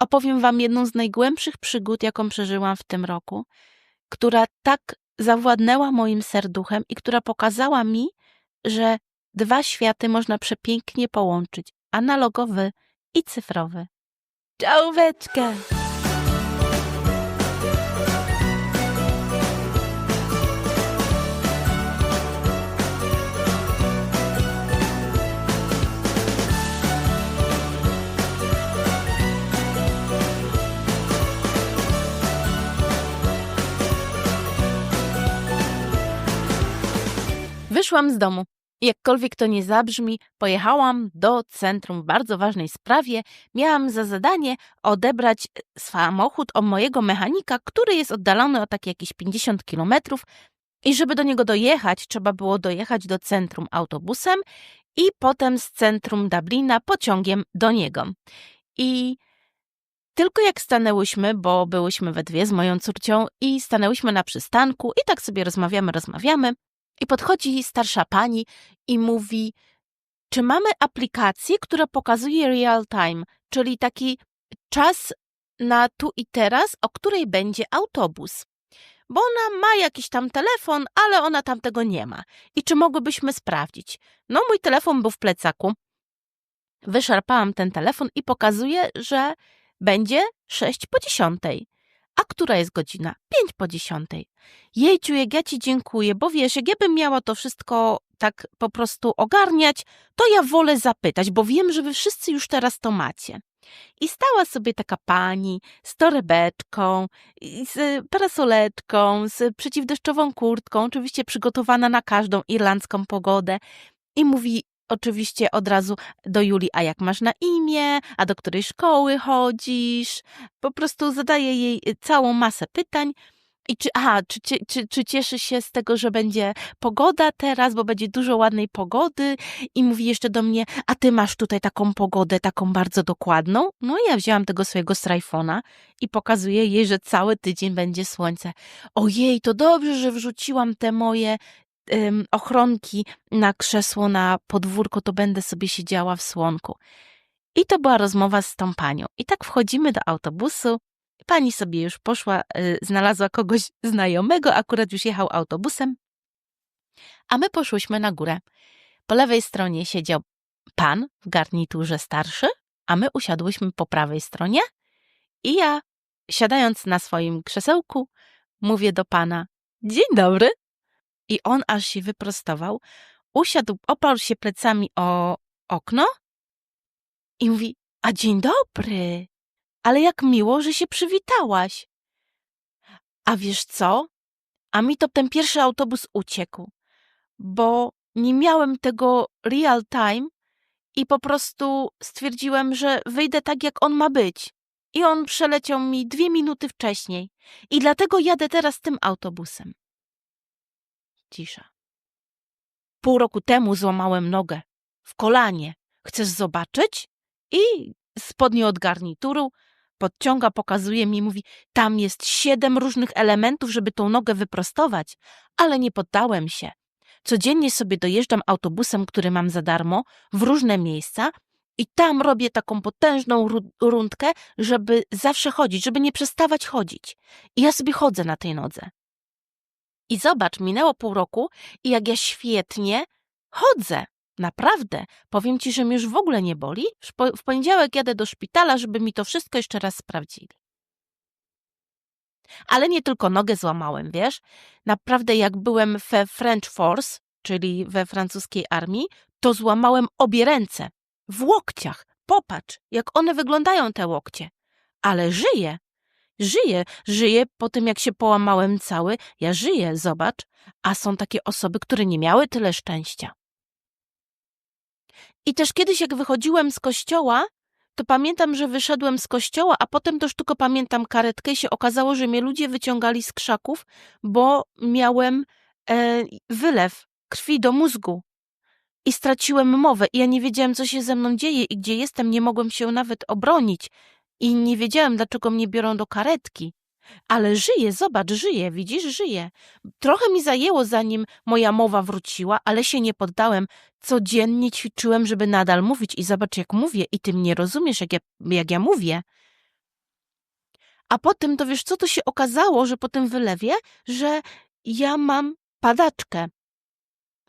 opowiem wam jedną z najgłębszych przygód, jaką przeżyłam w tym roku, która tak zawładnęła moim serduchem i która pokazała mi, że dwa światy można przepięknie połączyć analogowy i cyfrowy. Czołóweczkę! Wyszłam z domu. Jakkolwiek to nie zabrzmi, pojechałam do centrum w bardzo ważnej sprawie. Miałam za zadanie odebrać samochód od mojego mechanika, który jest oddalony o takie jakieś 50 kilometrów. I żeby do niego dojechać, trzeba było dojechać do centrum autobusem i potem z centrum Dublina pociągiem do niego. I tylko jak stanęłyśmy, bo byłyśmy we dwie z moją córcią i stanęłyśmy na przystanku i tak sobie rozmawiamy, rozmawiamy, i podchodzi starsza pani i mówi: Czy mamy aplikację, która pokazuje real time, czyli taki czas na tu i teraz, o której będzie autobus? Bo ona ma jakiś tam telefon, ale ona tam tego nie ma. I czy mogłybyśmy sprawdzić? No, mój telefon był w plecaku. Wyszarpałam ten telefon i pokazuje, że będzie 6 po 10. A która jest godzina? Pięć po dziesiątej. Jejciu, jak ja ci dziękuję, bo wiesz, jak ja bym miała to wszystko tak po prostu ogarniać, to ja wolę zapytać, bo wiem, że wy wszyscy już teraz to macie. I stała sobie taka pani z torebeczką, z parasoletką, z przeciwdeszczową kurtką, oczywiście przygotowana na każdą irlandzką pogodę. I mówi: oczywiście od razu do Julii, a jak masz na imię, a do której szkoły chodzisz. Po prostu zadaje jej y, całą masę pytań. I czy, aha, czy, czy, czy cieszy się z tego, że będzie pogoda teraz, bo będzie dużo ładnej pogody? I mówi jeszcze do mnie, a ty masz tutaj taką pogodę, taką bardzo dokładną? No i ja wzięłam tego swojego strajfona i pokazuję jej, że cały tydzień będzie słońce. Ojej, to dobrze, że wrzuciłam te moje ochronki na krzesło na podwórko, to będę sobie siedziała w słonku. I to była rozmowa z tą panią. I tak wchodzimy do autobusu. Pani sobie już poszła, y, znalazła kogoś znajomego, akurat już jechał autobusem. A my poszłyśmy na górę. Po lewej stronie siedział pan w garniturze starszy, a my usiadłyśmy po prawej stronie. I ja, siadając na swoim krzesełku, mówię do pana: Dzień dobry. I on aż się wyprostował, usiadł, oparł się plecami o okno i mówi: A dzień dobry, ale jak miło, że się przywitałaś. A wiesz co? A mi to ten pierwszy autobus uciekł, bo nie miałem tego real time i po prostu stwierdziłem, że wyjdę tak, jak on ma być. I on przeleciał mi dwie minuty wcześniej. I dlatego jadę teraz tym autobusem. Cisza. Pół roku temu złamałem nogę. W kolanie. Chcesz zobaczyć? I spodnie od garnituru podciąga, pokazuje mi, mówi, tam jest siedem różnych elementów, żeby tą nogę wyprostować, ale nie poddałem się. Codziennie sobie dojeżdżam autobusem, który mam za darmo, w różne miejsca i tam robię taką potężną rundkę, żeby zawsze chodzić, żeby nie przestawać chodzić. I ja sobie chodzę na tej nodze. I zobacz, minęło pół roku i jak ja świetnie chodzę. Naprawdę. Powiem ci, że mnie już w ogóle nie boli. W poniedziałek jadę do szpitala, żeby mi to wszystko jeszcze raz sprawdzili. Ale nie tylko nogę złamałem, wiesz? Naprawdę, jak byłem we French Force, czyli we francuskiej armii, to złamałem obie ręce. W łokciach. Popatrz, jak one wyglądają, te łokcie. Ale żyję. Żyję, żyję po tym, jak się połamałem cały. Ja żyję, zobacz. A są takie osoby, które nie miały tyle szczęścia. I też kiedyś, jak wychodziłem z kościoła, to pamiętam, że wyszedłem z kościoła, a potem też tylko pamiętam karetkę i się okazało, że mnie ludzie wyciągali z krzaków, bo miałem e, wylew krwi do mózgu. I straciłem mowę i ja nie wiedziałem, co się ze mną dzieje i gdzie jestem, nie mogłem się nawet obronić i nie wiedziałem, dlaczego mnie biorą do karetki. Ale żyję, zobacz, żyję, widzisz, żyję. Trochę mi zajęło, zanim moja mowa wróciła, ale się nie poddałem. Codziennie ćwiczyłem, żeby nadal mówić i zobacz, jak mówię i ty mnie rozumiesz, jak ja, jak ja mówię. A potem, to wiesz co, to się okazało, że po tym wylewie, że ja mam padaczkę.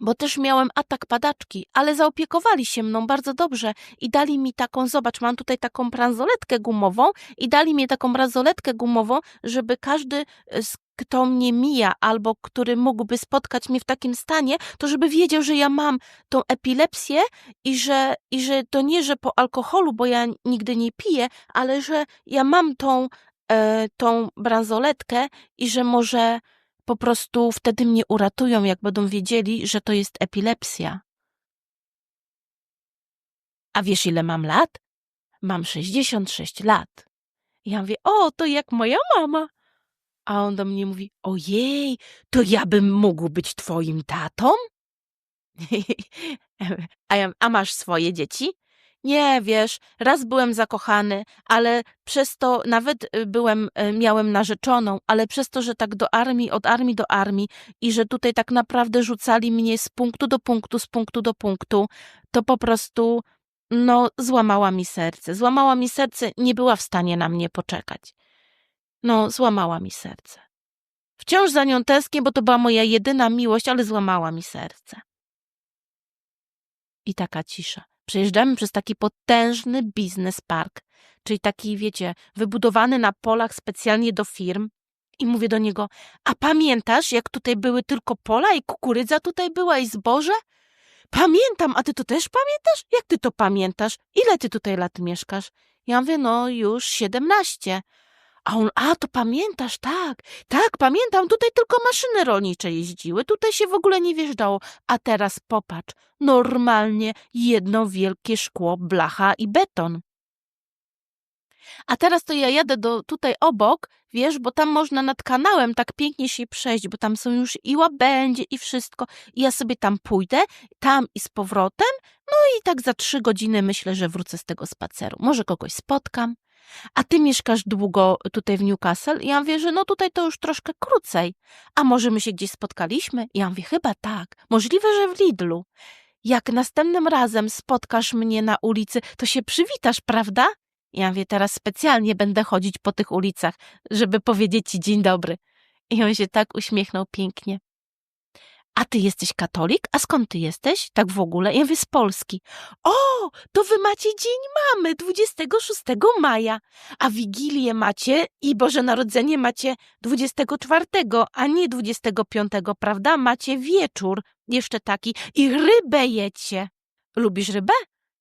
Bo też miałem atak padaczki, ale zaopiekowali się mną bardzo dobrze i dali mi taką, zobacz, mam tutaj taką bransoletkę gumową i dali mi taką bransoletkę gumową, żeby każdy, e, kto mnie mija albo który mógłby spotkać mnie w takim stanie, to żeby wiedział, że ja mam tą epilepsję i że, i że to nie, że po alkoholu, bo ja nigdy nie piję, ale że ja mam tą, e, tą bransoletkę i że może po prostu wtedy mnie uratują, jak będą wiedzieli, że to jest epilepsja. A wiesz, ile mam lat? Mam 66 lat. Ja mówię, o, to jak moja mama. A on do mnie mówi, ojej, to ja bym mógł być twoim tatą? A, ja, a masz swoje dzieci? Nie, wiesz, raz byłem zakochany, ale przez to nawet y, byłem, y, miałem narzeczoną, ale przez to, że tak do armii, od armii do armii i że tutaj tak naprawdę rzucali mnie z punktu do punktu, z punktu do punktu, to po prostu, no, złamała mi serce. Złamała mi serce, nie była w stanie na mnie poczekać. No, złamała mi serce. Wciąż za nią tęsknię, bo to była moja jedyna miłość, ale złamała mi serce. I taka cisza. Przejeżdżamy przez taki potężny biznes park, czyli taki, wiecie, wybudowany na polach specjalnie do firm. I mówię do niego, a pamiętasz, jak tutaj były tylko pola i kukurydza tutaj była i zboże? Pamiętam, a ty to też pamiętasz? Jak ty to pamiętasz? Ile ty tutaj lat mieszkasz? Ja mówię, no już siedemnaście. A on, a to pamiętasz, tak, tak, pamiętam, tutaj tylko maszyny rolnicze jeździły, tutaj się w ogóle nie wjeżdżało. A teraz popatrz, normalnie jedno wielkie szkło, blacha i beton. A teraz to ja jadę do tutaj obok, wiesz, bo tam można nad kanałem tak pięknie się przejść, bo tam są już i łabędzie i wszystko. I ja sobie tam pójdę, tam i z powrotem, no i tak za trzy godziny myślę, że wrócę z tego spaceru. Może kogoś spotkam. A ty mieszkasz długo tutaj w Newcastle? I ja mówię, że no tutaj to już troszkę krócej. A może my się gdzieś spotkaliśmy? I ja mówię, chyba tak. Możliwe, że w Lidlu. Jak następnym razem spotkasz mnie na ulicy, to się przywitasz, prawda? Ja mówię, teraz specjalnie będę chodzić po tych ulicach, żeby powiedzieć ci dzień dobry. I on się tak uśmiechnął pięknie. A ty jesteś katolik? A skąd ty jesteś? Tak w ogóle? Ja mówię, z Polski. O, to wy macie Dzień Mamy 26 maja, a Wigilię macie i Boże Narodzenie macie 24, a nie 25, prawda? Macie wieczór jeszcze taki i rybę jecie. Lubisz rybę?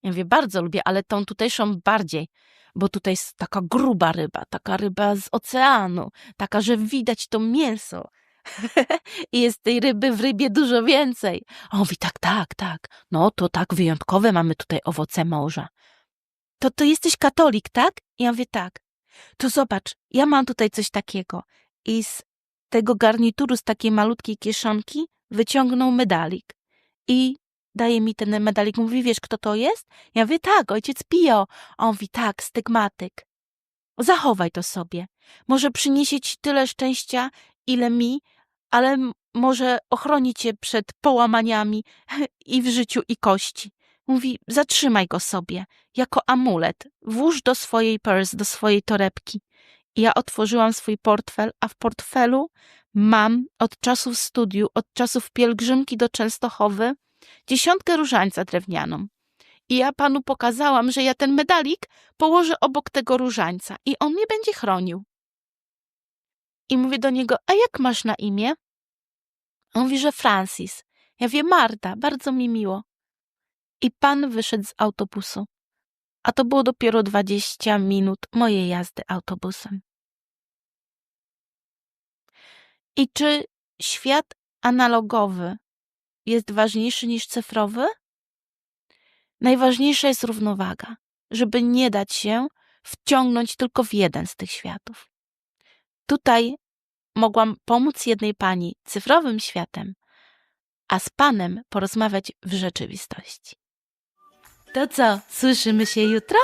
Ja mówię, bardzo lubię, ale tą tutejszą bardziej, bo tutaj jest taka gruba ryba, taka ryba z oceanu, taka, że widać to mięso. I jest tej ryby w rybie dużo więcej. On mówi, tak, tak, tak. No to tak wyjątkowe mamy tutaj owoce morza. To to jesteś katolik, tak? I ja mówię, tak. To zobacz, ja mam tutaj coś takiego. I z tego garnituru, z takiej malutkiej kieszonki wyciągnął medalik. I daje mi ten medalik. Mówi, wiesz, kto to jest? Ja mówię, tak, ojciec Pio. On mówi, tak, stygmatyk. Zachowaj to sobie. Może przyniesie ci tyle szczęścia, ile mi, ale może ochroni cię przed połamaniami i w życiu, i kości. Mówi, zatrzymaj go sobie, jako amulet. Włóż do swojej purse, do swojej torebki. I ja otworzyłam swój portfel, a w portfelu mam od czasów studiu, od czasów pielgrzymki do Częstochowy, dziesiątkę różańca drewnianą. I ja panu pokazałam, że ja ten medalik położę obok tego różańca i on mnie będzie chronił. I mówię do niego, a jak masz na imię? On mówi, że Francis. Ja wiem, Marta, bardzo mi miło. I pan wyszedł z autobusu. A to było dopiero 20 minut mojej jazdy autobusem. I czy świat analogowy jest ważniejszy niż cyfrowy? Najważniejsza jest równowaga, żeby nie dać się wciągnąć tylko w jeden z tych światów. Tutaj mogłam pomóc jednej pani cyfrowym światem, a z panem porozmawiać w rzeczywistości. To co, słyszymy się jutro?